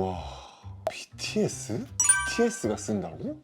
와 BTS? BTS가 쓴다고?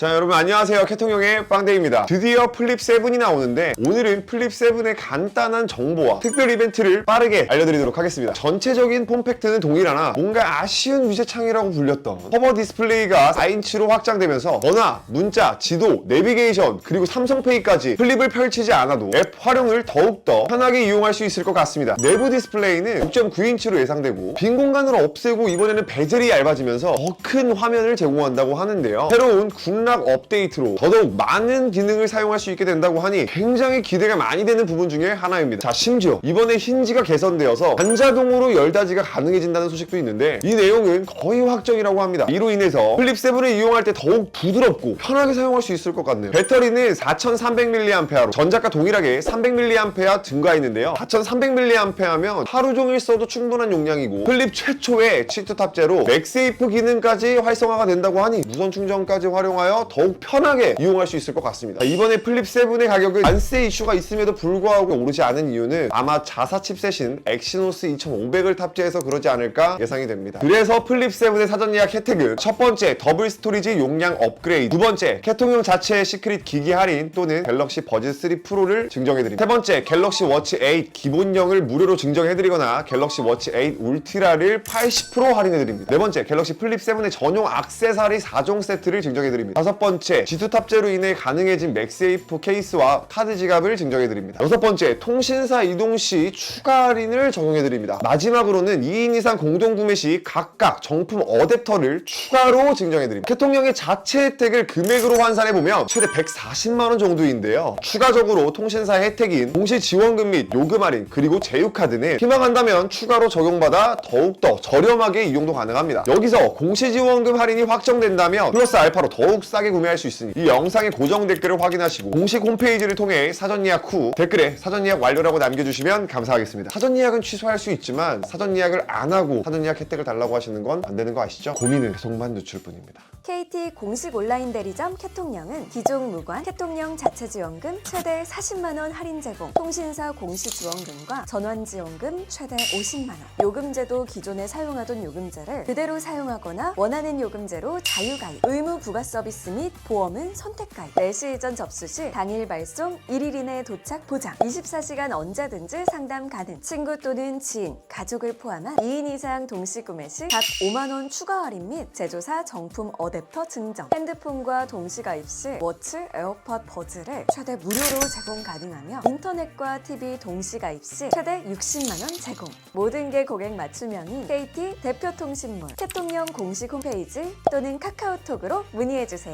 자 여러분 안녕하세요. 캐통형의 빵데이입니다. 드디어 플립 7이 나오는데 오늘은 플립 7의 간단한 정보와 특별 이벤트를 빠르게 알려드리도록 하겠습니다. 전체적인 폼팩트는 동일하나 뭔가 아쉬운 위젯창이라고 불렸던 커버 디스플레이가 4인치로 확장되면서 전화, 문자, 지도, 내비게이션 그리고 삼성페이까지 플립을 펼치지 않아도 앱 활용을 더욱더 편하게 이용할 수 있을 것 같습니다. 내부 디스플레이는 6.9인치로 예상되고 빈 공간을 없애고 이번에는 베젤이 얇아지면서 더 큰 화면을 제공한다고 하는데요. 새로운 군락 업데이트로 더더욱 많은 기능을 사용할 수 있게 된다고 하니 굉장히 기대가 많이 되는 부분 중에 하나입니다. 자 심지어 이번에 힌지가 개선되어서 반자동으로 열닫이가 가능해진다는 소식도 있는데 이 내용은 거의 확정이라고 합니다. 이로 인해서 플립 7을 이용할 때 더욱 부드럽고 편하게 사용할 수 있을 것 같네요. 배터리는 4300mAh로 전작과 동일하게 300mAh 증가했는데요. 4300mAh면 하루 종일 써도 충분한 용량이고 플립 최초의 치트 탑재로 맥세이프 기능까지 활성화가 된다고 하니 무선 충전까지 활용하여 더욱 편하게 이용할 수 있을 것 같습니다. 이번에 플립 7의 가격은 관세 이슈가 있음에도 불구하고 오르지 않은 이유는 아마 자사 칩셋인 엑시노스 2500을 탑재해서 그러지 않을까 예상이 됩니다. 그래서 플립 7의 사전 예약 혜택은 첫 번째 더블 스토리지 용량 업그레이드 두 번째 캐통용 자체의 시크릿 기기 할인 또는 갤럭시 버즈 3 프로를 증정해드립니다. 세 번째 갤럭시 워치 8 기본형을 무료로 증정해드리거나 갤럭시 워치 8 울트라를 80% 할인해드립니다. 네 번째 갤럭시 플립 7의 전용 악세사리 4종 세트를 증정해드립니다. 다섯 번째 G2 탑재로 인해 가능해진 맥세이프 케이스와 카드 지갑을 증정해 드립니다. 여섯 번째 통신사 이동 시 추가 할인을 적용해 드립니다. 마지막으로는 2인 이상 공동 구매 시 각각 정품 어댑터를 추가로 증정해 드립니다. 캐통령의 자체 혜택을 금액으로 환산해 보면 최대 140만 원 정도인데요. 추가적으로 통신사 혜택인 공시 지원금 및 요금 할인 그리고 제휴카드는 희망한다면 추가로 적용받아 더욱더 저렴하게 이용도 가능합니다. 여기서 공시 지원금 할인이 확정된다면 플러스 알파로 더욱 싸게 구매할 수 있으니 이 영상의 고정 댓글을 확인하시고 공식 홈페이지를 통해 사전 예약 후 댓글에 사전 예약 완료라고 남겨주시면 감사하겠습니다 사전 예약은 취소할 수 있지만 사전 예약을 안 하고 사전 예약 혜택을 달라고 하시는 건 안 되는 거 아시죠? 고민을 계속만 늦출 뿐입니다 KT 공식 온라인 대리점 캐통령은 기종 무관 캐통령 자체 지원금 최대 40만 원 할인 제공, 통신사 공시 지원금과 전환 지원금 최대 50만 원. 요금제도 기존에 사용하던 요금제를 그대로 사용하거나 원하는 요금제로 자유가입, 의무 부가 서비스 및 보험은 선택 가입. 4시 이전 접수 시 당일 발송, 1일 이내 도착 보장, 24시간 언제든지 상담 가능. 친구 또는 지인, 가족을 포함한 2인 이상 동시 구매 시 각 5만 원 추가 할인 및 제조사 정품 어댑터 증정, 핸드폰과 동시 가입 시 워치, 에어팟 버즈를 최대 무료로 제공 가능하며 인터넷과 TV 동시 가입 시 최대 60만 원 제공. 모든 게 고객 맞춤형인 KT 대표 통신물, 캐통령 공식 홈페이지 또는 카카오톡으로 문의해 주세요.